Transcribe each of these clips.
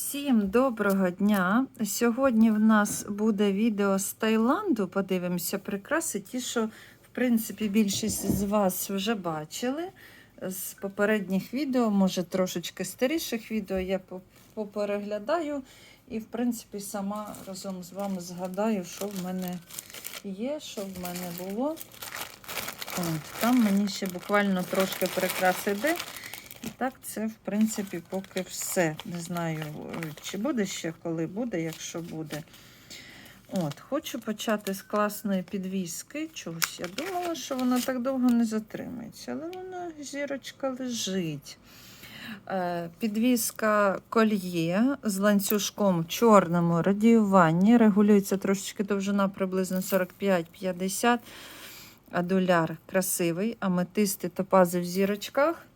Всім доброго дня! Сьогодні в нас буде відео з Таїланду. Подивимося прикраси. Ті, що, в принципі, більшість з вас вже бачили з попередніх відео, може трошечки старіших відео, я попереглядаю і, в принципі, сама разом з вами згадаю, що в мене є, що в мене було. От, там мені ще буквально трошки прикраси йде. Так, це, в принципі, поки все. Не знаю, е, чи буде ще, коли буде, якщо буде. От, Хочу почати з класної підвіски. Чогось я думала, що вона так довго не затримається, але вона зірочка лежить. Е, Підвіска кольє з ланцюжком в чорному радіюванні. Регулюється трошечки довжина приблизно 45-50. Адуляр красивий, аметисти топази в зірочках.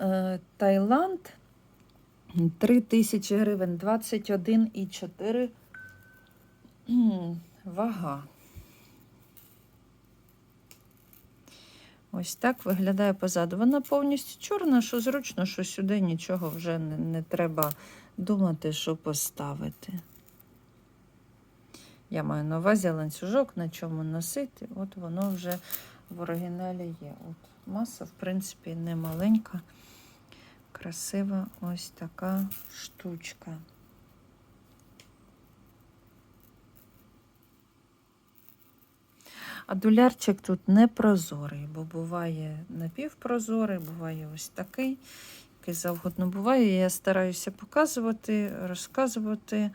Е, Таїланд 3 тисячі гривень, 21,4 М, вага. Ось так виглядає позаду. Вона повністю чорна, що зручно, що сюди нічого вже не, не треба думати, що поставити. Я маю на увазі ланцюжок, на чому носити. От воно вже в оригіналі є. От маса, в принципі, не маленька, красива ось така штучка. А дулярчик тут не прозорий, бо буває напівпрозорий, буває ось такий, який завгодно буває. Я стараюся показувати, розказувати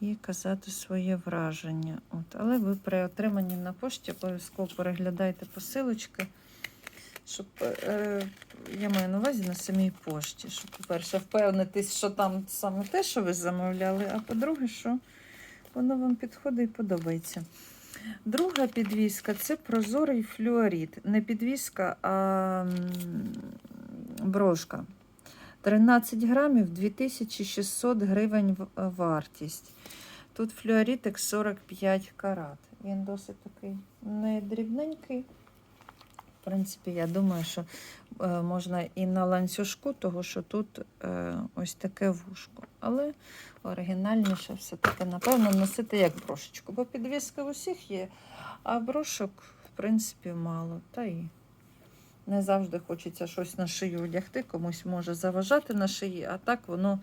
і казати своє враження. От. Але ви при отриманні на пошті обов'язково переглядайте посилочки, щоб е, я маю на увазі на самій пошті, щоб, по-перше, впевнитись, що там саме те, що ви замовляли, а по-друге, що воно вам підходить і подобається. Друга підвіска це прозорий флюорит. Не підвіска, а брошка. 13 грамів 2600 гривень вартість. Тут флюоритик 45 карат. Він досить такий не дрібненький. В принципі, я думаю, що е, можна і на ланцюжку, того що тут е, ось таке вушко. Але оригінальніше все-таки, напевно, носити як брошечку. Бо підвіски в усіх є, а брошок, в принципі, мало. Та і не завжди хочеться щось на шию одягти, комусь може заважати на шиї, а так воно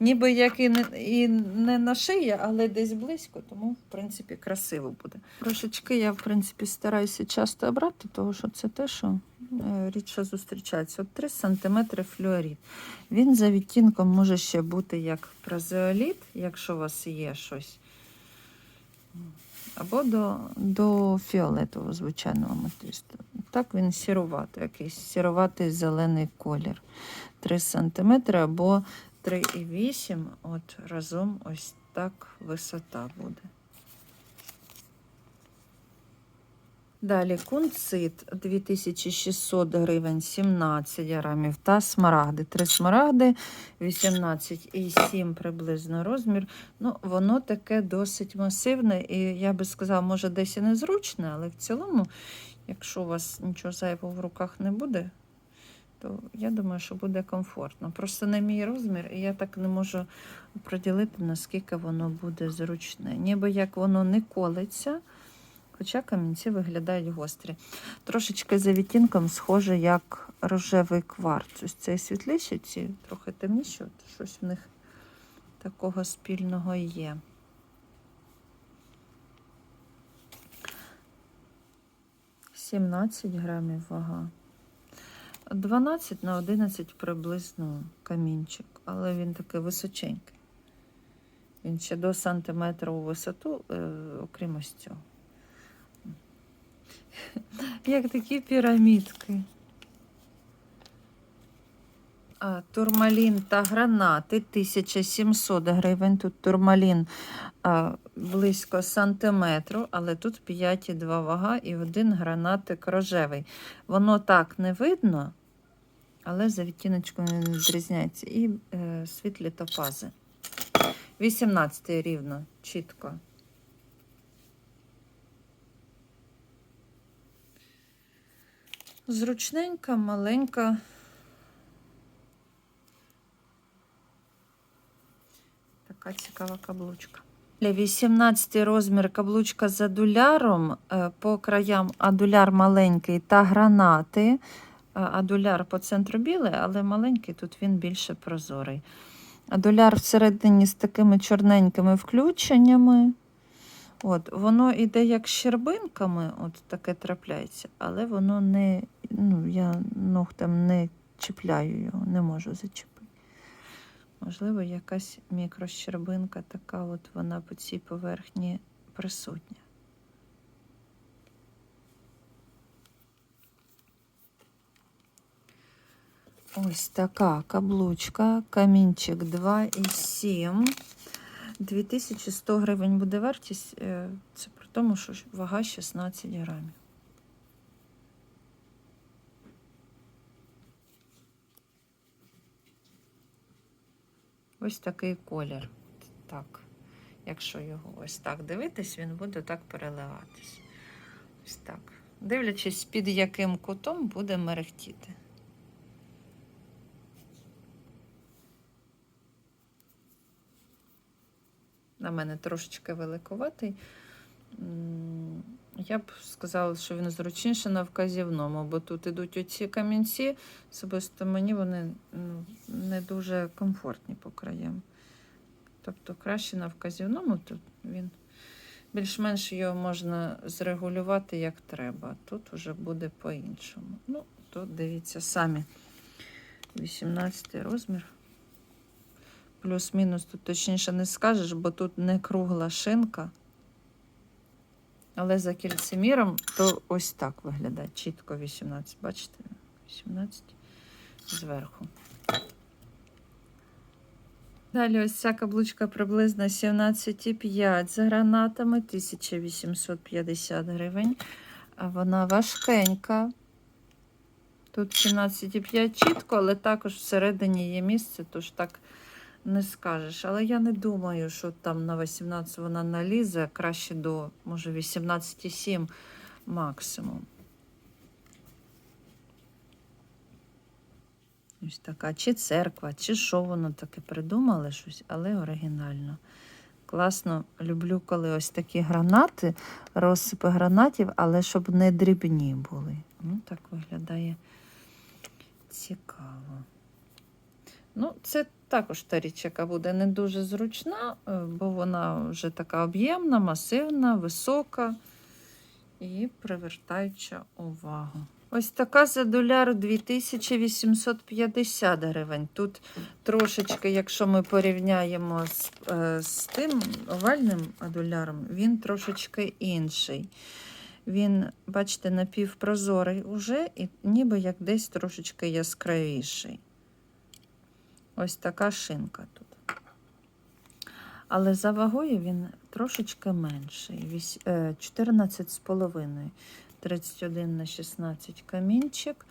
ніби як і не, і не на шиї, але десь близько, тому, в принципі, красиво буде. Брошечки я, в принципі, стараюся часто брати, тому що це те, що е, рідше зустрічається. От 3 см флюорит. Він за відтінком може ще бути як празеоліт, якщо у вас є щось. Або до, до фіолетового звичайного аметисту. Так він сіруватий, якийсь сіруватий зелений колір. 3 см або 3,8 от разом ось так висота буде. Далі кунцит 2600 гривень 17 грамів та смарагди. Три смарагди 18,7 приблизно розмір. Ну, воно таке досить масивне, і я би сказала, може десь і незручне, але в цілому, якщо у вас нічого зайвого в руках не буде, то я думаю, що буде комфортно. Просто не мій розмір, і я так не можу приділити, наскільки воно буде зручне. Ніби як воно не колиться. Хоча камінці виглядають гострі. Трошечки за відтінком схоже, як рожевий кварц. Ось цей світліший, ці трохи темніші, от щось в них такого спільного є. Сімнадцять грамів вага. 12 на 11 приблизно камінчик, але він такий височенький. Він ще до сантиметра у висоту, е, окрім ось цього. Як такі пірамідки. А, турмалін та гранати 1700 гривень. Тут турмалін а, близько сантиметру, але тут 5,2 вага і один гранатик рожевий. Воно так не видно, але за відтіночком він відрізняється. І е, світлі топази. 18 рівно, чітко. Зручненька, маленька така цікава каблучка. Для 18 розмір каблучка з адуляром е, по краям адуляр маленький та гранати. Е, Адуляр по центру білий, але маленький тут він більше прозорий. Адуляр всередині з такими чорненькими включеннями. От, воно іде як щербинками, от таке трапляється, але воно не, ну, я ногтем не чіпляю його, не можу зачепити. Можливо, якась мікрощербинка така, от вона по цій поверхні присутня. Ось така каблучка, камінчик 2,7. 2100 гривень буде вартість. е, Це при тому, що вага 16 грамів. Ось такий колір. Так. Якщо його ось так дивитись, він буде так переливатись. Ось так. Дивлячись, під яким кутом буде мерехтіти. На мене трошечки великоватий. Я б сказала, що він зручніше на вказівному, бо тут ідуть оці камінці, особисто мені вони ну, не дуже комфортні по краям. Тобто краще на вказівному, тут він більш-менш його можна зрегулювати як треба. Тут вже буде по-іншому. Ну, тут дивіться самі. 18 розмір. Плюс-мінус тут точніше не скажеш, бо тут не кругла шинка. Але за кільцеміром то ось так виглядає. Чітко 18. Бачите? 18 зверху. Далі ось ця каблучка приблизно 17,5 з гранатами, 1850 гривень. А вона важкенька. Тут 17,5 чітко, але також всередині є місце, тож так не скажеш. Але я не думаю, що там на 18 вона налізе, краще до, може, 18,7 максимум. Ось така, чи церква, чи що воно таке придумали щось, але оригінально. Класно люблю, коли ось такі гранати, розсипи гранатів, але щоб не дрібні були. Ну, так виглядає цікаво. Ну, це також та річ, яка буде не дуже зручна, е, бо вона вже така об'ємна, масивна, висока і привертаюча увагу. Ось така за доляр 2850 гривень. Тут трошечки, якщо ми порівняємо з, е, з тим овальним адуляром, він трошечки інший. Він, бачите, напівпрозорий уже, і ніби як десь трошечки яскравіший. Ось така шинка тут. Але за вагою він трошечки менший. Е, 14,5. 31 на 16 камінчик.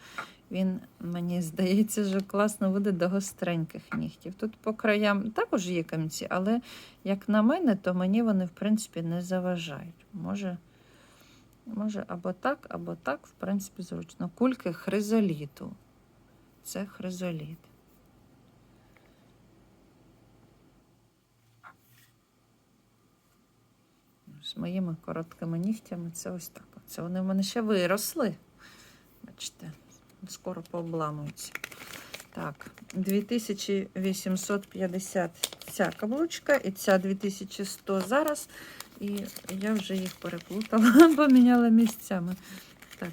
Він, мені здається, що класно буде до гостреньких нігтів. Тут по краям також є камінці, але, як на мене, то мені вони, в принципі, не заважають. Може, може або так, або так, в принципі, зручно. Кульки хризоліту. Це хризоліт. З моїми короткими нігтями це ось так. Це вони в мене ще виросли. Бачите, скоро пообламуються. Так, 2850 ця каблучка і ця 2100 зараз. І я вже їх переплутала, поміняла місцями. Так,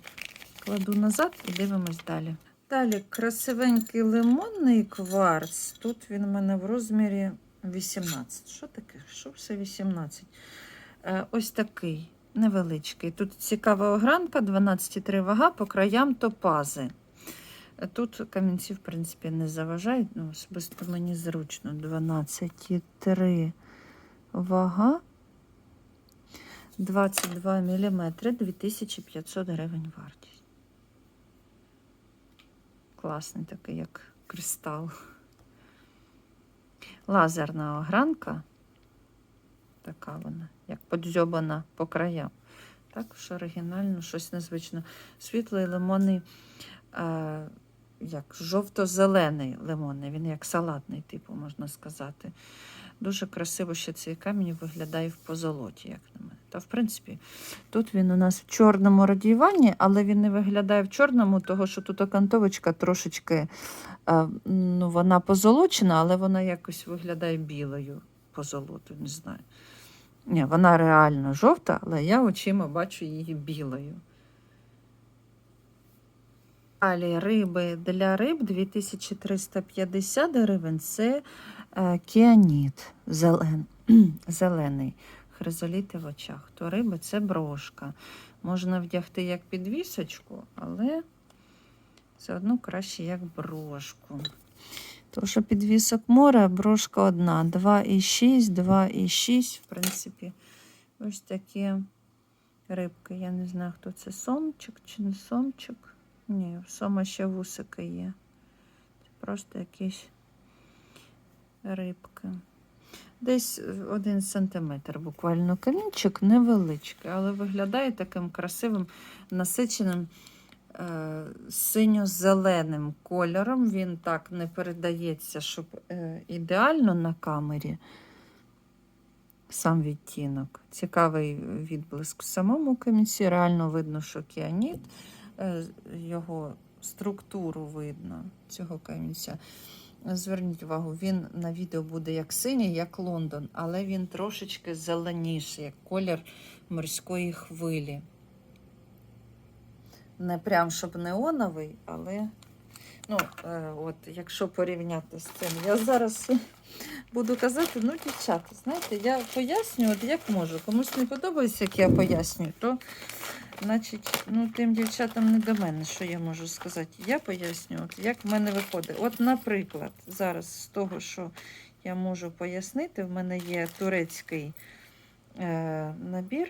кладу назад і дивимось далі. Далі красивенький лимонний кварц. Тут він у мене в розмірі 18. Що таке? Що все 18? Е, Ось такий невеличкий. Тут цікава огранка, 12,3 вага, по краям топази. Тут камінці, в принципі, не заважають. Ну, особисто мені зручно. 12,3 вага. 22 мм, 2500 гривень вартість. Класний такий, як кристал. Лазерна огранка. Така вона, як подзьобана по краям. Також оригінально, щось незвично. Світлий лимонний, е, як жовто-зелений лимонний, він як салатний, типу, можна сказати. Дуже красиво ще цей камінь виглядає в позолоті, як на мене. Та в принципі, тут він у нас в чорному радіюванні, але він не виглядає в чорному, того що тут окантовочка трошечки е, ну, вона позолочена, але вона якось виглядає білою позолоту, не знаю. Ні, вона реально жовта, але я очима бачу її білою. Далі риби для риб 2350 гривень. Це е, кіаніт зелен, зелений. Хризоліти в очах. То риби це брошка. Можна вдягти як підвісочку, але все одно краще як брошку. Тому що підвісок море, брошка одна. 2,6, 2,6, в принципі, ось такі рибки. Я не знаю, хто це сомчик чи не сомчик. Ні, в сома ще вусики є. Це просто якісь рибки. Десь один сантиметр буквально камінчик невеличкий, але виглядає таким красивим, насиченим синьо-зеленим кольором. Він так не передається, щоб е, ідеально на камері. Сам відтінок. Цікавий відблиск в самому камінці. Реально видно, що кіаніт, е, його структуру видно цього камінця. Зверніть увагу, він на відео буде як синій, як Лондон, але він трошечки зеленіший, як колір морської хвилі. Не прям щоб неоновий, але ну, е, от, якщо порівняти з цим, я зараз буду казати, ну, дівчата, знаєте, я пояснюю, от як можу. Комусь не подобається, як я пояснюю, то значить, ну, тим дівчатам не до мене, що я можу сказати. Я пояснюю, от, як в мене виходить. От, наприклад, зараз з того, що я можу пояснити, в мене є турецький е, набір.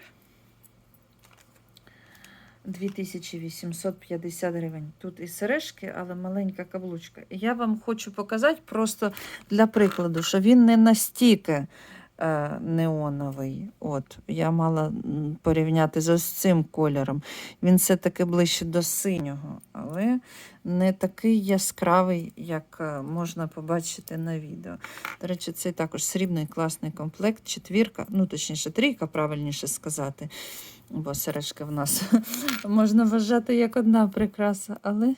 2850 гривень. Тут і сережки, але маленька каблучка. Я вам хочу показати просто для прикладу, що він не настільки е, неоновий. От, я мала порівняти з ось цим кольором. Він все-таки ближче до синього, але не такий яскравий, як е, можна побачити на відео. До речі, це також срібний класний комплект, четвірка, ну точніше, трійка, правильніше сказати. Бо сережки в нас можна вважати як одна прикраса, але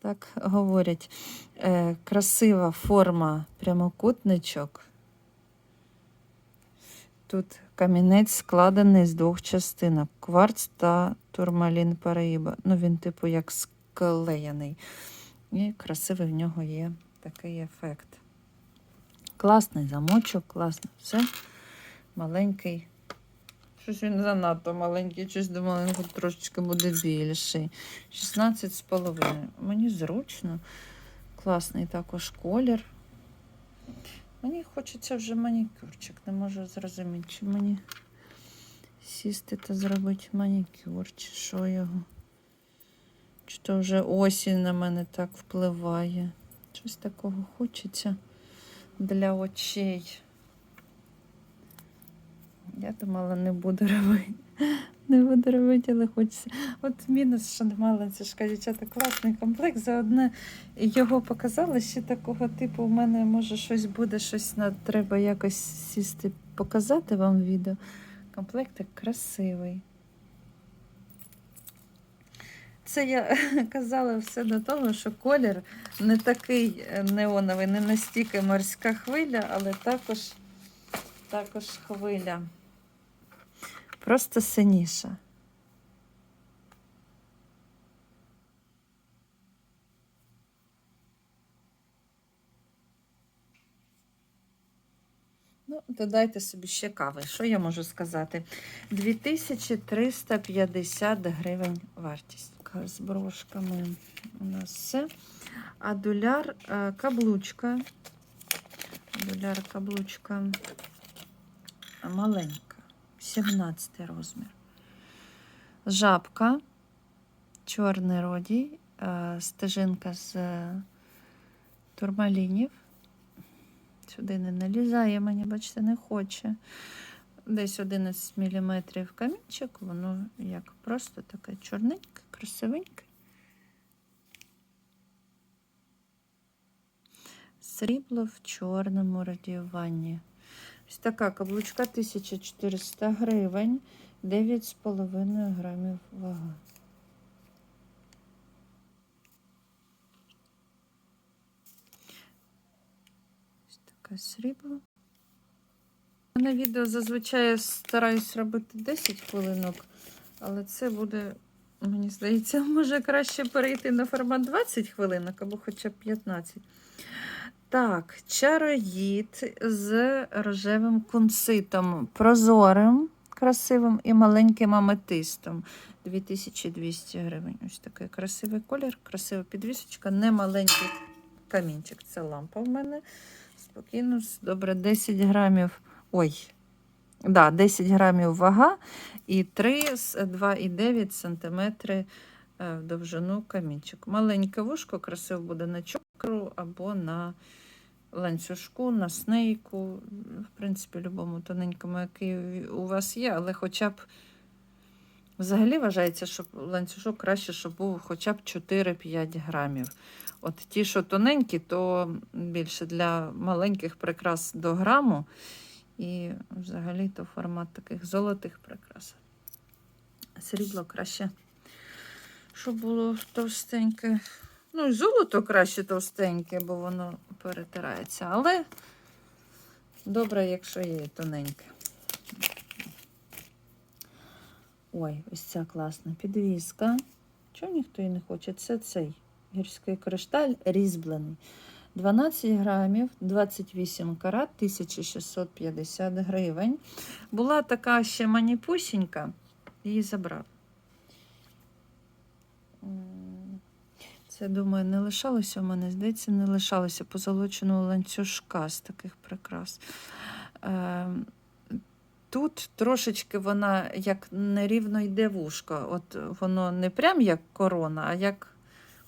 так говорять. Е, красива форма прямокутничок. Тут камінець складений з двох частинок: кварц та турмалін параїба. Ну, він, типу, як склеєний. І красивий в нього є такий ефект. Класний замочок, класне все. Маленький. Щось він занадто маленький, щось думала, він трошечки буде більший. 16 з половиною. Мені зручно. Класний також колір. Мені хочеться вже манікюрчик. Не можу зрозуміти, чи мені сісти та зробити манікюр, чи що його. Чи то вже осінь на мене так впливає. Щось такого хочеться для очей. Я думала, не буду робити. Не буду робити, але хочеться. От мінус, що не мала це ж дівчата, класний комплект. Заодне його показали ще такого типу. У мене може щось буде, щось на треба якось сісти, показати вам відео. Комплектик красивий. Це я казала все до того, що колір не такий е, неоновий, не настільки морська хвиля, але також, також хвиля. Просто синіша. Ну, додайте собі ще кави. Що я можу сказати? 2350 гривень вартість. З брошками у нас все. А доляр е, каблучка. Доляр каблучка маленька. 17 розмір. Жабка, чорний родій, е, стежинка з е, турмалінів. Сюди не налізає, мені, бачите, не хоче. Десь 11 мм камінчик, воно як просто таке чорненьке, красивеньке. Срібло в чорному радіюванні. Ось така каблучка 1400 гривень, 9,5 грамів вага. Ось таке срібло. На відео зазвичай я стараюсь робити 10 хвилинок, але це буде, мені здається, може краще перейти на формат 20 хвилинок або хоча б 15. Так, чароїд з рожевим кунситом, прозорим, красивим і маленьким аметистом. 2200 гривень. Ось такий красивий колір, красива підвісочка, не маленький камінчик. Це лампа в мене. Спокійно, добре, 10 грамів. Ой, да, 10 грамів вага і 3 з 2,9 см довжину камінчик. Маленьке вушко, красиво буде на чокеру або на ланцюжку, на снейку. В принципі, любому тоненькому, який у вас є, але хоча б взагалі вважається, що ланцюжок краще, щоб був хоча б 4-5 грамів. От ті, що тоненькі, то більше для маленьких прикрас до граму. І взагалі то формат таких золотих прикрас. Срібло краще, щоб було товстеньке. Ну, і золото краще товстеньке, бо воно перетирається. Але добре, якщо є тоненьке. Ой, ось ця класна підвіска. Чого ніхто її не хоче? Це цей гірський кришталь різьблений. 12 грамів, 28 карат, 1650 гривень. Була така ще маніпусінька, її забрав. Це, думаю, не лишалося у мене, здається, не лишалося позолоченого ланцюжка з таких прикрас. Е, Тут трошечки вона як нерівно йде вушка. От воно не прям як корона, а як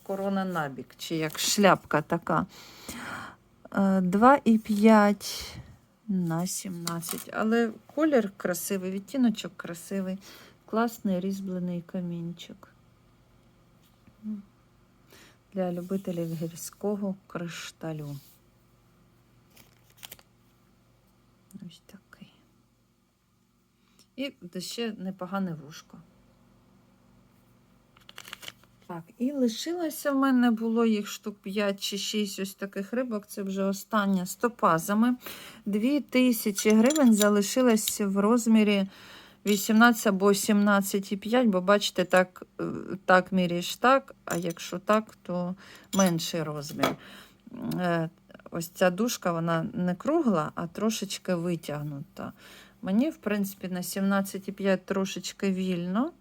корона набік, чи як шляпка така. 2,5 на 17. Але колір красивий, відтіночок красивий, класний різьблений камінчик. Для любителів гірського кришталю. Ось такий. І ще непогане вушко. Так, і лишилося в мене було їх штук 5 чи 6 ось таких рибок. Це вже остання з топазами. 2000 гривень залишилось в розмірі 18 або 17,5, бо бачите, так, так міряєш так, а якщо так, то менший розмір. Е, Ось ця дужка, вона не кругла, а трошечки витягнута. Мені, в принципі, на 17,5 трошечки вільно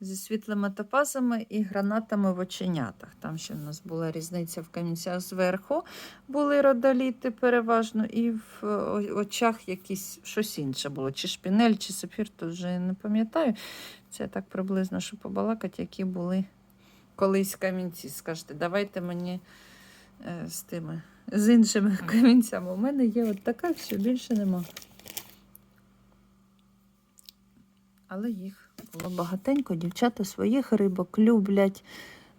зі світлими топазами і гранатами в оченятах. Там ще в нас була різниця в камінцях зверху, були родоліти переважно, і в очах якісь щось інше було. Чи шпінель, чи сапфір, то вже не пам'ятаю. Це так приблизно, що побалакати, які були колись камінці. Скажете, давайте мені е, з тими, з іншими камінцями. У мене є от така, все більше нема. Але їх було багатенько. Дівчата своїх рибок люблять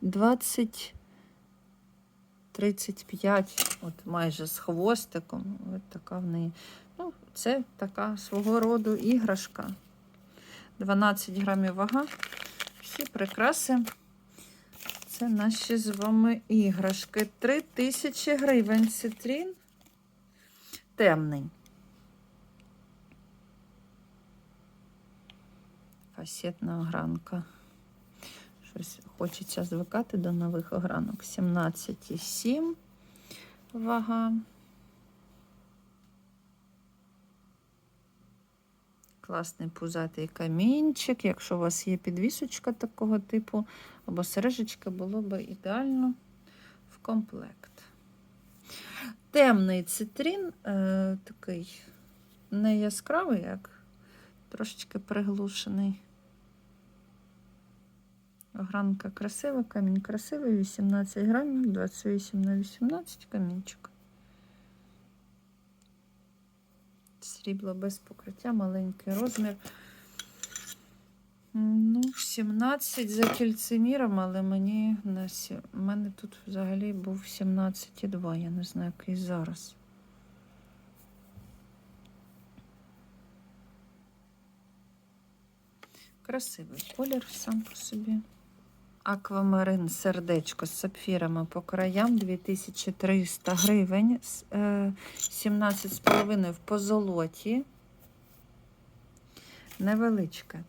20 35, от майже з хвостиком. От така в неї. Ну, Це така свого роду іграшка. 12 грамів вага. Всі прикраси. Це наші з вами іграшки. 3 тисячі гривень цитрін. Темний. Касетна огранка. Щось хочеться звикати до нових огранок. 17,7 вага. Класний пузатий камінчик. Якщо у вас є підвісочка такого типу, або сережечка, було б ідеально в комплект. Темний цитрін, е, такий не яскравий, як трошечки приглушений. Огранка красива, камінь красивий, 18 грамів, 28 на 18 камінчик. Срібло без покриття, маленький розмір. Ну, 17 за кільцеміром, але мені на сі... Мене тут взагалі був 17,2. Я не знаю, який зараз. Красивий колір сам по собі. Аквамарин сердечко з сапфірами по краям 2300 гривень, е, 17,5 в позолоті. Невеличке.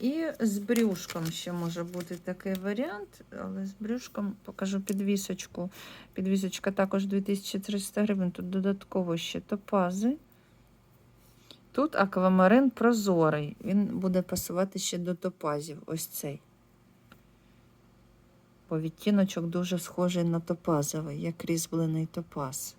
І з брюшком ще може бути такий варіант, але з брюшком покажу підвісочку. Підвісочка також 2300 гривень. Тут додатково ще топази. Тут аквамарин прозорий. Він буде пасувати ще до топазів. Ось цей. Бо відтіночок дуже схожий на топазовий, як різьблений топаз.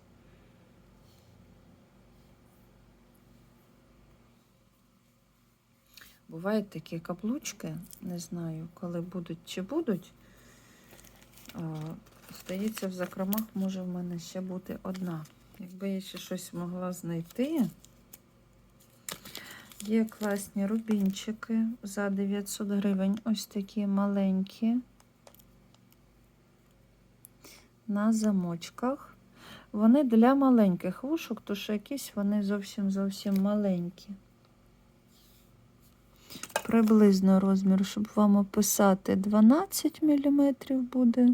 Бувають такі каблучки, не знаю, коли будуть чи будуть. Здається, в закромах може в мене ще бути одна. Якби я ще щось могла знайти. Є класні рубінчики за 900 гривень. Ось такі маленькі. На замочках. Вони для маленьких вушок, тому що якісь вони зовсім зовсім маленькі. Приблизно розмір, щоб вам описати, 12 мм буде.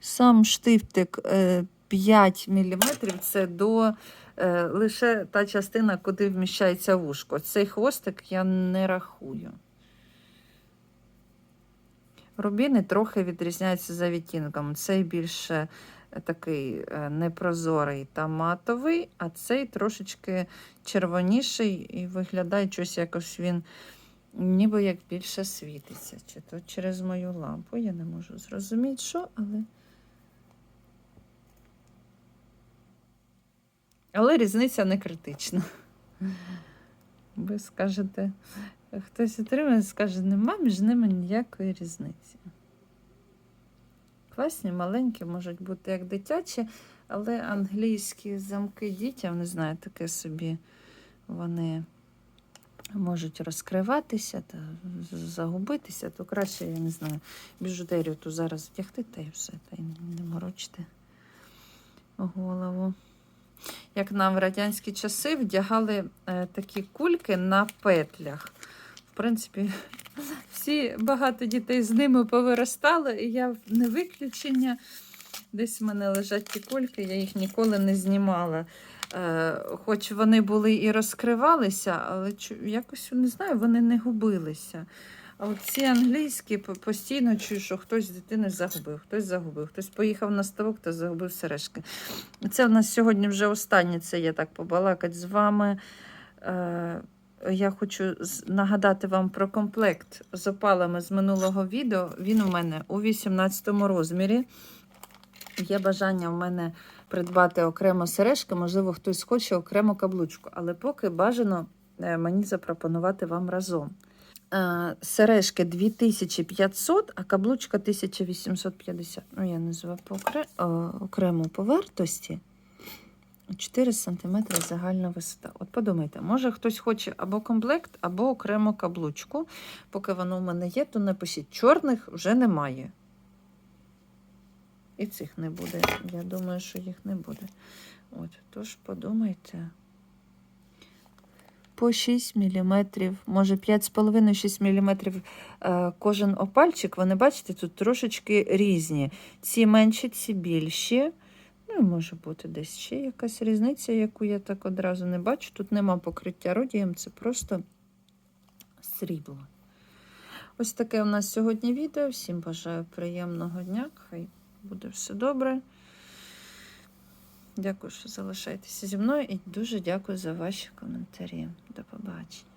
Сам штифтик е, 5 мм це до е, лише та частина, куди вміщається вушко. Цей хвостик я не рахую. Рубіни трохи відрізняються за відтінком. Цей більше такий е, непрозорий та матовий, а цей трошечки червоніший і виглядає щось якось він ніби як більше світиться. Чи то через мою лампу. Я не можу зрозуміти, що, але. Але різниця не критична. Ви скажете, хтось отримає, скаже, нема між ними ніякої різниці. Класні, маленькі, можуть бути як дитячі, але англійські замки дітям, не знаю, таке собі вони можуть розкриватися та загубитися, то краще, я не знаю, біжутерію ту зараз вдягти та й все, та й не морочити голову. Як нам в радянські часи вдягали е, такі кульки на петлях. В принципі, всі багато дітей з ними повиростали, і я не виключення. Десь в мене лежать ті кульки, я їх ніколи не знімала. Е, хоч вони були і розкривалися, але якось не знаю, вони не губилися. А от ці англійські постійно чую, що хтось дитини загубив, хтось загубив, хтось поїхав на ставок та загубив сережки. Це в нас сьогодні вже останнє це я так побалакать з вами. Е, я хочу нагадати вам про комплект з опалами з минулого відео. Він у мене у 18 розмірі. Є бажання в мене придбати окремо сережки, можливо, хтось хоче окремо каблучку, але поки бажано е, мені запропонувати вам разом. Е, Сережки 2500, а каблучка 1850. Ну, я називаю по е, окремо по вартості. 4 см загальна висота. От подумайте, може хтось хоче або комплект, або окремо каблучку. Поки воно в мене є, то напишіть. Чорних вже немає. І цих не буде. Я думаю, що їх не буде. От, тож подумайте. По 6 мм, може 5,5-6 мм е, кожен опальчик. Вони бачите, тут трошечки різні. Ці менші, ці більші. Ну, і може бути десь ще якась різниця, яку я так одразу не бачу. Тут нема покриття родієм, це просто срібло. Ось таке у нас сьогодні відео. Всім бажаю приємного дня. Хай буде все добре. Дякую, що залишаєтеся зі мною і дуже дякую за ваші коментарі. До побачення.